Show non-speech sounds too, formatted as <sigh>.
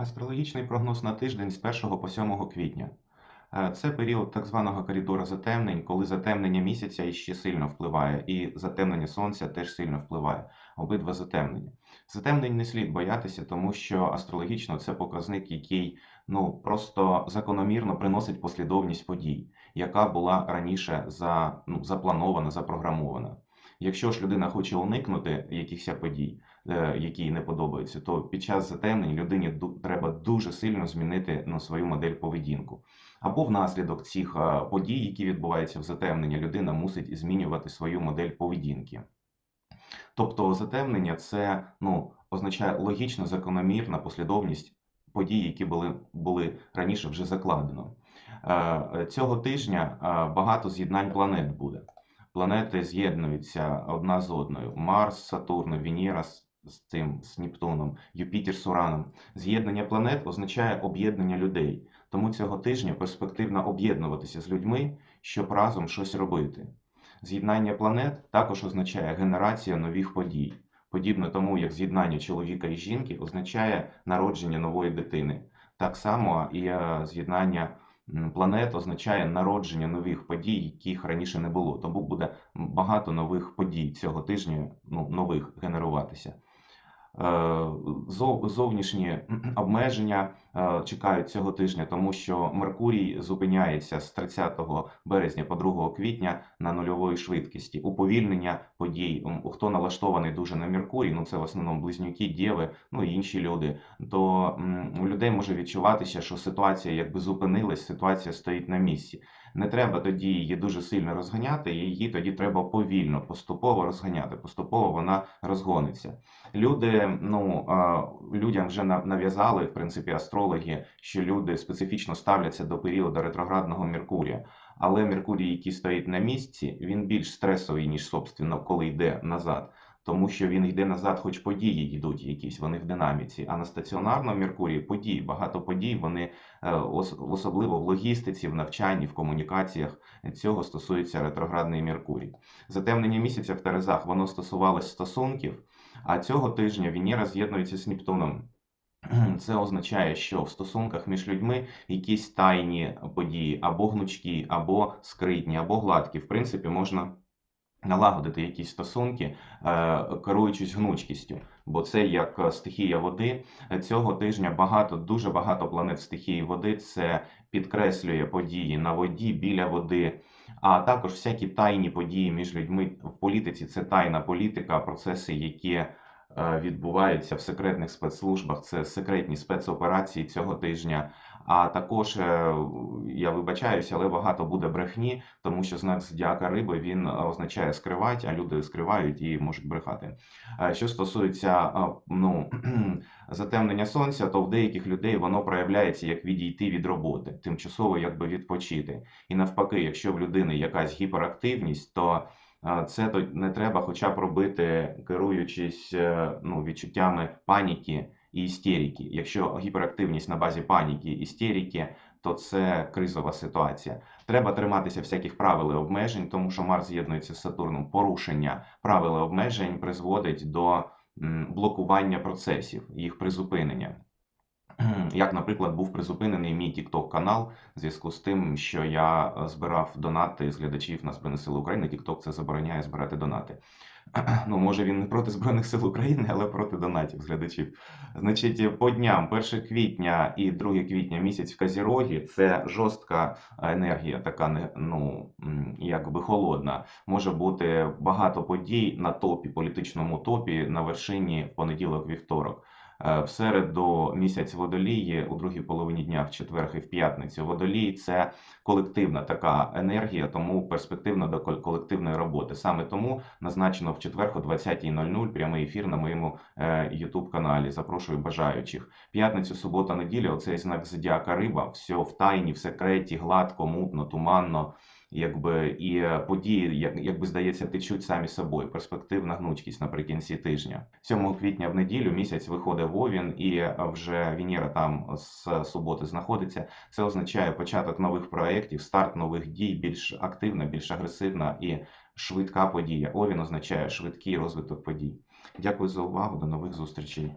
Астрологічний прогноз на тиждень з 1 по 7 квітня. Е, Це період так званого коридору затемнень, коли затемнення місяця іще сильно впливає, і затемнення сонця теж сильно впливає. Обидва затемнення. Затемнень не слід боятися, тому що астрологічно це показник, який ну просто закономірно приносить послідовність подій, яка була раніше за, ну, запланована, запрограмована. Якщо ж людина хоче уникнути якихось подій, е, які їй не подобаються, то під час затемнень людині треба дуже сильно змінити ну, свою модель поведінку. Або внаслідок цих е, подій, які відбуваються в затемненні, людина мусить змінювати свою модель поведінки. Тобто затемнення це ну, означає логічно закономірна послідовність подій, які були, були раніше вже закладено. Е, Цього тижня багато з'єднань планет буде. Планети з'єднуються одна з одною: Марс, Сатурн, Венера з, цим з Нептуном, Юпітер з Ураном. З'єднання планет означає об'єднання людей. Тому цього тижня перспективно об'єднуватися з людьми, щоб разом щось робити. З'єднання планет також означає генерація нових подій, подібно тому, як з'єднання чоловіка і жінки означає народження нової дитини. Так само і е, з'єднання планет означає народження нових подій, яких раніше не було. Тому буде багато нових подій цього тижня, ну, нових генеруватися. Е, зов- Зовнішні обмеження е, чекають цього тижня, тому що Меркурій зупиняється з 30 березня по 2 квітня на нульової швидкості. Уповільнення подій. Хто налаштований дуже на Меркурій, ну це в основному близнюки, дєви, ну і інші люди, то у людей може відчуватися, що ситуація якби зупинилась, ситуація стоїть на місці. Не треба тоді її дуже сильно розганяти, її тоді треба повільно, поступово розганяти. Поступово вона розгониться. Люди, ну людям вже нав'язали, в принципі, астрологи, що люди специфічно ставляться до періоду ретроградного Меркурія. Але Меркурій, який стоїть на місці, він більш стресовий, ніж собственно, коли йде назад. Тому що він йде назад, хоч події йдуть якісь, вони в динаміці. А на стаціонарному Меркурії події, багато подій, вони е, особливо в логістиці, в навчанні, в комунікаціях. Цього стосується ретроградний Меркурій. Затемнення місяця в Терезах воно стосувалось стосунків, а цього тижня Венера з'єднується з Нептуном. <clears throat> Це означає, що в стосунках між людьми якісь тайні події, або гнучкі, або скритні, або гладкі. В принципі, можна налагодити якісь стосунки, е, керуючись гнучкістю, бо це як е, стихія води. Цього тижня багато, дуже багато планет стихії води. Це підкреслює події на воді, біля води. А також всякі тайні події між людьми в політиці. Це тайна політика, процеси, які е, відбуваються в секретних спецслужбах. Це секретні спецоперації цього тижня. А також е, я вибачаюся, але багато буде брехні, тому що знак зодіака риби він е, означає скривати, а люди скривають і можуть брехати. Е, Що стосується ну, <clears throat> затемнення сонця, то в деяких людей воно проявляється як відійти від роботи, тимчасово якби відпочити. І навпаки, якщо в людини якась гіперактивність, то це не треба хоча б робити, керуючись ну, відчуттями паніки і істерики. Якщо гіперактивність на базі паніки, істерики, то це кризова ситуація. Треба триматися всяких правил і обмежень, тому що Марс з'єднується з Сатурном. Порушення правил і обмежень призводить до блокування процесів, їх призупинення. <clears throat> Як, наприклад, був призупинений мій TikTok канал в зв'язку з тим, що я е, збирав донати з глядачів на Збройні Сили України. TikTok це забороняє збирати донати. <clears throat> Ну, може, він не проти Збройних сил України, але проти донатів глядачів. Значить, по дням 1 квітня і 2 квітня місяць в Казірогі це жорстка енергія, така не ну якби холодна. Може бути багато подій на топі, політичному топі на вершині в понеділок, вівторок. Е, В середу місяць водолії у другій половині дня, в четвер і в п'ятницю. Водолій це колективна така енергія, тому перспективна до кол- колективної роботи. Саме тому назначено в четвер о 20.00 прямий ефір на моєму YouTube каналі. Запрошую бажаючих. П'ятницю, субота, неділя. Оцей знак зодіака риба. Все в тайні, в секреті, гладко, мутно, туманно. Якби і події, як, якби здається, течуть самі собою. Перспективна гнучкість наприкінці тижня. 7 квітня в неділю місяць виходить Вовін, і вже Венера там з суботи знаходиться. Це означає початок нових проєктів, старт нових дій, більш активна, більш агресивна і швидка подія. Овін означає швидкий розвиток подій. Дякую за увагу. До нових зустрічей.